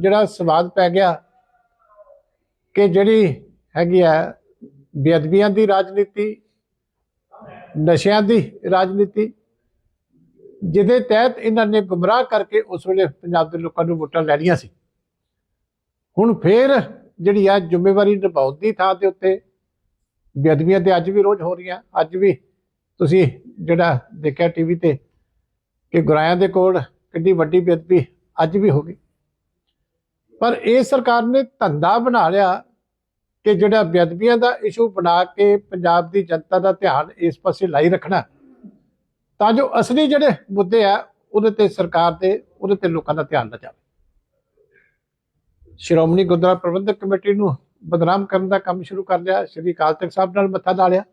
ਜਿਹੜਾ ਸਵਾਦ ਪੈ ਗਿਆ ਕਿ ਜਿਹੜੀ ਹੈਗੀ ਆ ਬੇਅਦਬੀਆਂ ਦੀ ਰਾਜਨੀਤੀ, ਨਸ਼ਿਆਂ ਦੀ ਰਾਜਨੀਤੀ, ਜਿਹਦੇ ਤਹਿਤ ਇਹਨਾਂ ਨੇ ਗੁੰਮਰਾਹ ਕਰਕੇ ਉਸ ਵੇਲੇ ਪੰਜਾਬ ਦੇ ਲੋਕਾਂ ਨੂੰ ਵੋਟਾਂ ਲੈਣੀਆਂ ਸੀ। ਹੁਣ ਫੇਰ ਜਿਹੜੀ ਆ ਜ਼ਿੰਮੇਵਾਰੀ ਨਿਭਾਉਣ ਦੀ ਥਾਂ ਦੇ ਉੱਤੇ ਬੇਅਦਬੀਆਂ ਤੇ ਅੱਜ ਵੀ ਰੋਜ਼ ਹੋ ਰਹੀਆਂ। ਅੱਜ ਵੀ ਤੁਸੀਂ ਜਿਹੜਾ ਦੇਖਿਆ ਟੀਵੀ ਤੇ ਕਿ ਗੁਰਾਇਆਂ ਦੇ ਕੋਲ ਕਿੰਨੀ ਵੱਡੀ ਬੇਅਦਬੀ ਅੱਜ ਵੀ ਹੋ ਗਈ। ਪਰ ਇਹ ਸਰਕਾਰ ਨੇ ਧੰਦਾ ਬਣਾ ਲਿਆ ਕਿ ਜਿਹੜਾ ਬੇਅਦਬੀਆਂ ਦਾ ਇਸ਼ੂ ਬਣਾ ਕੇ ਪੰਜਾਬ ਦੀ ਜਨਤਾ ਦਾ ਧਿਆਨ ਇਸ ਪਾਸੇ ਲਾਈ ਰੱਖਣਾ। ਤਾਂ ਜੋ ਅਸਲੀ ਜਿਹੜੇ ਮੁੱਦੇ ਆ, ਉਹਦੇ ਤੇ ਸਰਕਾਰ ਦੇ ਉਹਦੇ ਤੇ ਲੋਕਾਂ ਦਾ ਧਿਆਨ ਨਾ ਜਾਵੇ। ਸ਼੍ਰੋਮਣੀ ਗੁਰਦੁਆਰਾ ਪ੍ਰਬੰਧਕ ਕਮੇਟੀ ਨੂੰ ਬਦਨਾਮ ਕਰਨ ਦਾ ਕੰਮ ਸ਼ੁਰੂ ਕਰ ਲਿਆ। ਸ਼੍ਰੀ ਅਕਾਲ ਤਖਤ ਸਾਹਿਬ ਨਾਲ ਮੱਥਾ ਲਾ ਲਿਆ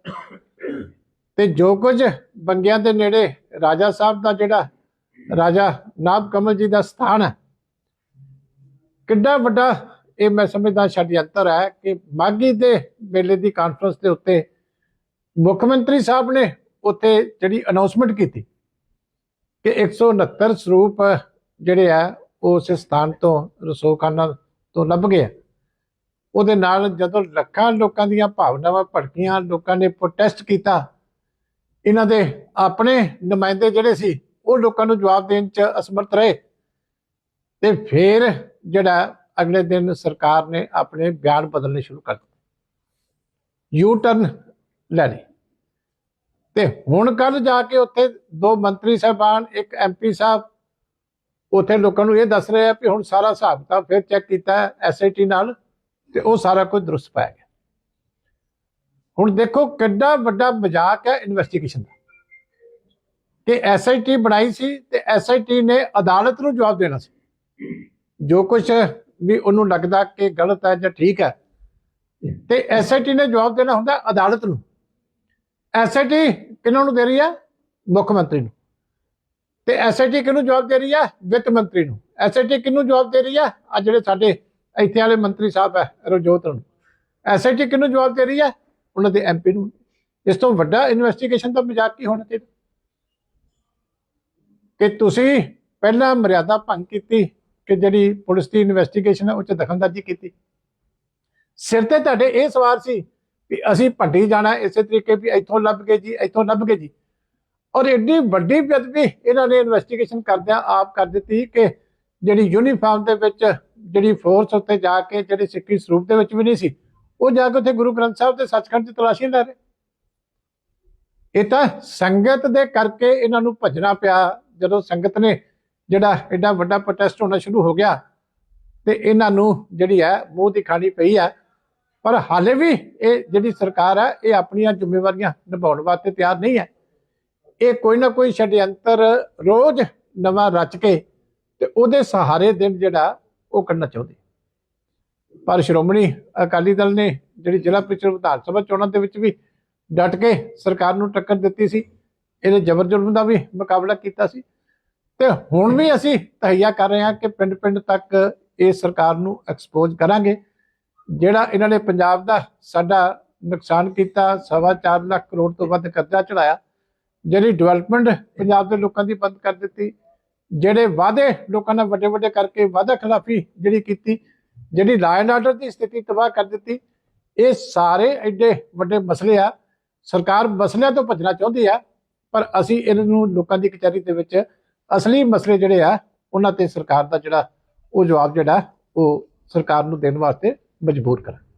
ਤੇ ਜੋ ਕੁਝ ਬੰਗਿਆਂ ਦੇ ਨੇੜੇ ਰਾਜਾ ਸਾਹਿਬ ਦਾ ਜਿਹੜਾ ਰਾਜਾ ਨਾਬ ਕਮਲ ਜੀ ਦਾ ਸਥਾਨ ਹੈ ਕਿੱਡਾ ਵੱਡਾ ਇਹ ਮੈਂ ਸਮਝਦਾ ਛੱਡਯੰਤਰ ਹੈ ਕਿ ਮਾਗੀ ਦੇ ਮੇਲੇ ਦੀ ਕਾਨਫਰੰਸ ਦੇ ਉੱਤੇ ਮੁੱਖ ਮੰਤਰੀ ਸਾਹਿਬ ਨੇ ਉੱਥੇ ਜਿਹੜੀ ਅਨਾਉਂਸਮੈਂਟ ਕੀਤੀ ਕਿ 169 ਸਰੂਪ ਜਿਹੜੇ ਆ, ਉਹ ਉਸ ਸਥਾਨ ਤੋਂ ਰਸੋਖਾਨਾ ਤੋਂ ਲੱਭ ਗਏ ਆ। ਉਹਦੇ ਨਾਲ ਜਦੋਂ ਲੱਖਾਂ ਲੋਕਾਂ ਦੀਆਂ ਭਾਵਨਾਵਾਂ ਭੜਕੀਆਂ, ਲੋਕਾਂ ਨੇ ਪ੍ਰੋਟੈਸਟ ਕੀਤਾ, ਇਹਨਾਂ ਦੇ ਆਪਣੇ ਨੁਮਾਇੰਦੇ ਜਿਹੜੇ ਸੀ, ਉਹ ਲੋਕਾਂ ਨੂੰ ਜਵਾਬ ਦੇਣ ਚ ਅਸਮਰਥ ਰਹੇ ਤੇ ਫਿਰ ਜਿਹੜਾ ਅਗਲੇ ਦਿਨ ਸਰਕਾਰ ਨੇ ਆਪਣੇ ਬਿਆਨ ਬਦਲਨੇ ਸ਼ੁਰੂ ਕਰ ਦਿੱਤੇ। ਯੂ ਟਰਨ ਲੈ ਲਈ। ਤੇ ਹੁਣ ਕੱਲ ਜਾ ਕੇ ਉੱਥੇ ਦੋ ਮੰਤਰੀ ਸਾਹਿਬਾਨ, ਇੱਕ ਐਮਪੀ ਸਾਹਿਬ, ਉੱਥੇ ਲੋਕਾਂ ਨੂੰ ਇਹ ਦੱਸ ਰਹੇ ਆ ਕਿ ਹੁਣ ਸਾਰਾ ਹਿਸਾਬ ਤਾਂ ਫਿਰ ਚੈੱਕ ਕੀਤਾ ਐਸਆਈਟੀ ਨਾਲ ਤੇ ਉਹ ਸਾਰਾ ਕੁਝ ਦਰੁਸਤ ਪਾਇਆ ਗਿਆ। ਹੁਣ ਦੇਖੋ ਕਿੰਨਾ ਵੱਡਾ ਮਜ਼ਾਕ ਹੈ ਇਨਵੈਸਟੀਗੇਸ਼ਨ ਦਾ। ਕਿ ਐਸਆਈਟੀ ਬਣਾਈ ਸੀ ਤੇ ਐਸਆਈਟੀ ਨੇ ਅਦਾਲਤ ਨੂੰ ਜਵਾਬ ਦੇਣਾ ਸੀ। ਜੋ ਕੁਝ ਵੀ ਉਹਨੂੰ ਲੱਗਦਾ ਕਿ ਗਲਤ ਹੈ ਜਾਂ ਠੀਕ ਹੈ, ਤੇ ਐਸਆਈਟੀ ਨੇ ਜਵਾਬ ਦੇਣਾ ਹੁੰਦਾ ਅਦਾਲਤ ਨੂੰ। ਐਸਆਈਟੀ ਕਿਹਨਾਂ ਨੂੰ ਦੇ ਰਹੀ ਹੈ? ਮੁੱਖ ਮੰਤਰੀ ਨੂੰ। ਤੇ ਐਸਆਈਟੀ ਕਿਹਨੂੰ ਜਵਾਬ ਦੇ ਰਹੀ ਹੈ? ਵਿੱਤ ਮੰਤਰੀ ਨੂੰ। ਐਸਆਈਟੀ ਕਿਹਨੂੰ ਜਵਾਬ ਦੇ ਰਹੀ ਹੈ? ਆ ਜਿਹੜੇ ਸਾਡੇ ਇੱਥੇ ਵਾਲੇ ਮੰਤਰੀ ਸਾਹਿਬ ਹੈ ਰਜੋਤ ਨੂੰ। ਐਸਆਈਟੀ ਕਿਹਨੂੰ ਜਵਾਬ ਦੇ ਰਹੀ ਹੈ? ਉਹਨਾਂ ਦੇ ਐਮਪੀ ਨੂੰ। ਇਸ ਤੋਂ ਵੱਡਾ ਇਨਵੈਸਟੀਗੇਸ਼ਨ ਤਾਂ ਮਜ਼ਾਕ ਕੀ ਹੋਣਾ ਚਾਹੀਦਾ ਕਿ ਤੁਸੀਂ ਪਹਿਲਾਂ ਮਰਿਆਦਾ ਭੰਗ ਕੀਤੀ ਕਿ ਜਿਹੜੀ ਪੁਲਿਸ ਦੀ ਇਨਵੈਸਟੀਗੇਸ਼ਨ ਹੈ ਉਹ ਚ ਦਖਲਅੰਦਾਜ਼ੀ ਕੀਤੀ। ਸਿਰ ਤੇ ਤੁਹਾਡੇ ਇਹ ਸਵਾਰ ਸੀ ਵੀ ਅਸੀਂ ਭੰਡੀ ਜਾਣਾ ਇਸੇ ਤਰੀਕੇ ਵੀ ਇੱਥੋਂ ਲੱਭ ਗਏ ਜੀ, ਇੱਥੋਂ ਲੱਭ ਗਏ ਜੀ। ਔਰ ਐਡੀ ਵੱਡੀ ਬੇਅਦਬੀ ਇਹਨਾਂ ਨੇ ਇਨਵੈਸਟੀਗੇਸ਼ਨ ਕਰਦਿਆਂ ਆਪ ਕਰ ਦਿੱਤੀ ਕਿ ਜਿਹੜੀ ਯੂਨੀਫਾਰਮ ਦੇ ਵਿੱਚ ਜਿਹੜੀ ਫੋਰਸ ਉੱਤੇ ਜਾ ਕੇ ਜਿਹੜੇ ਸਿੱਖੀ ਸਰੂਪ ਦੇ ਵਿੱਚ ਵੀ ਨਹੀਂ ਸੀ, ਉਹ ਜਾ ਕੇ ਉੱਥੇ ਗੁਰੂ ਗ੍ਰੰਥ ਸਾਹਿਬ ਦੇ ਸੱਚਖੰਡ ਦੀ ਤਲਾਸ਼ੀ ਲੈ ਰਹੇ। ਇਹ ਤਾਂ ਸੰਗਤ ਦੇ ਕਰਕੇ ਇਹਨਾਂ ਨੂੰ ਭੱਜਣਾ ਪਿਆ ਜਦੋਂ ਸੰਗਤ ਨੇ ਜਿਹੜਾ ਐਡਾ ਵੱਡਾ ਪ੍ਰੋਟੈਸਟ ਹੋਣਾ ਸ਼ੁਰੂ ਹੋ ਗਿਆ ਤੇ ਇਹਨਾਂ ਨੂੰ ਜਿਹੜੀ ਹੈ ਮੂੰਹ ਦੀ ਖਾਣੀ ਪਈ ਹੈ। ਪਰ ਹਾਲੇ ਵੀ ਇਹ ਜਿਹੜੀ ਸਰਕਾਰ ਹੈ, ਇਹ ਆਪਣੀਆਂ ਜ਼ਿੰਮੇਵਾਰੀਆਂ ਨਿਭਾਉਣ ਵਾਸਤੇ ਤਿਆਰ ਨਹੀਂ ਹੈ। ਇਹ ਕੋਈ ਨਾ ਕੋਈ ਛਡਯੰਤਰ ਰੋਜ਼ ਨਵਾਂ ਰਚ ਕੇ ਤੇ ਉਹਦੇ ਸਹਾਰੇ ਦਿਨ ਜਿਹੜਾ ਉਹ ਕਰਨਾ ਚਾਹੁੰਦੇ ਪਰ ਸ਼੍ਰੋਮਣੀ ਅਕਾਲੀ ਦਲ ਨੇ ਜਿਹੜੀ ਜ਼ਿਲ੍ਹਾ ਪ੍ਰੀਸ਼ਦ ਵਿਧਾਨ ਸਭਾ ਚੋਣਾਂ ਦੇ ਵਿੱਚ ਵੀ ਡਟ ਕੇ ਸਰਕਾਰ ਨੂੰ ਟੱਕਰ ਦਿੱਤੀ ਸੀ ਇਹਦੇ ਜ਼ਬਰ ਜ਼ੁਲਮ ਦਾ ਵੀ ਮੁਕਾਬਲਾ ਕੀਤਾ ਸੀ। ਤੇ ਹੁਣ ਵੀ ਅਸੀਂ ਤਹਈਆ ਕਰ ਰਹੇ ਹਾਂ ਕਿ ਪਿੰਡ-ਪਿੰਡ ਤੱਕ ਇਹ ਸਰਕਾਰ ਨੂੰ ਐਕਸਪੋਜ਼ ਕਰਾਂਗੇ। ਜਿਹੜਾ ਇਹਨਾਂ ਨੇ ਪੰਜਾਬ ਦਾ ਸਾਡਾ ਨੁਕਸਾਨ ਕੀਤਾ, ਸਵਾ ਚਾਰ ਲੱਖ ਕਰੋੜ ਤੋਂ ਵੱਧ ਕਰਜ਼ਾ ਚੜਾਇਆ ਜਿਹੜੀ ਡਿਵੈਲਪਮੈਂਟ ਪੰਜਾਬ ਦੇ ਲੋਕਾਂ ਦੀ ਬੰਦ ਕਰ ਦਿੱਤੀ, ਜਿਹੜੇ ਵਾਅਦੇ ਲੋਕਾਂ ਨਾਲ ਵੱਡੇ ਵੱਡੇ ਕਰਕੇ ਵਾਅਦਾ ਖਿਲਾਫੀ ਜਿਹੜੀ ਕੀਤੀ, ਜਿਹੜੀ ਲਾਅ ਐਂਡ ਆਰਡਰ ਦੀ ਸਥਿਤੀ ਤਬਾਹ ਕਰ ਦਿੱਤੀ, ਇਹ ਸਾਰੇ ਐਡੇ ਵੱਡੇ ਮਸਲੇ ਆ। ਸਰਕਾਰ ਮਸਲਿਆਂ ਤੋਂ ਭੱਜਣਾ ਚਾਹੁੰਦੀ ਆ, ਪਰ ਅਸੀਂ ਇਹਨਾਂ ਨੂੰ ਲੋਕਾਂ ਦੀ ਕਚਹਿਰੀ ਦੇ ਵਿੱਚ ਅਸਲੀ ਮਸਲੇ ਜਿਹੜੇ ਆ, ਉਹਨਾਂ ਤੇ ਸਰਕਾਰ ਦਾ ਜਿਹੜਾ ਉਹ ਜਵਾਬ ਜਿਹੜਾ, ਉਹ ਸਰਕਾਰ ਨੂੰ ਦੇਣ ਵਾਸਤੇ ਮਜਬੂਰ ਕਰਾਂ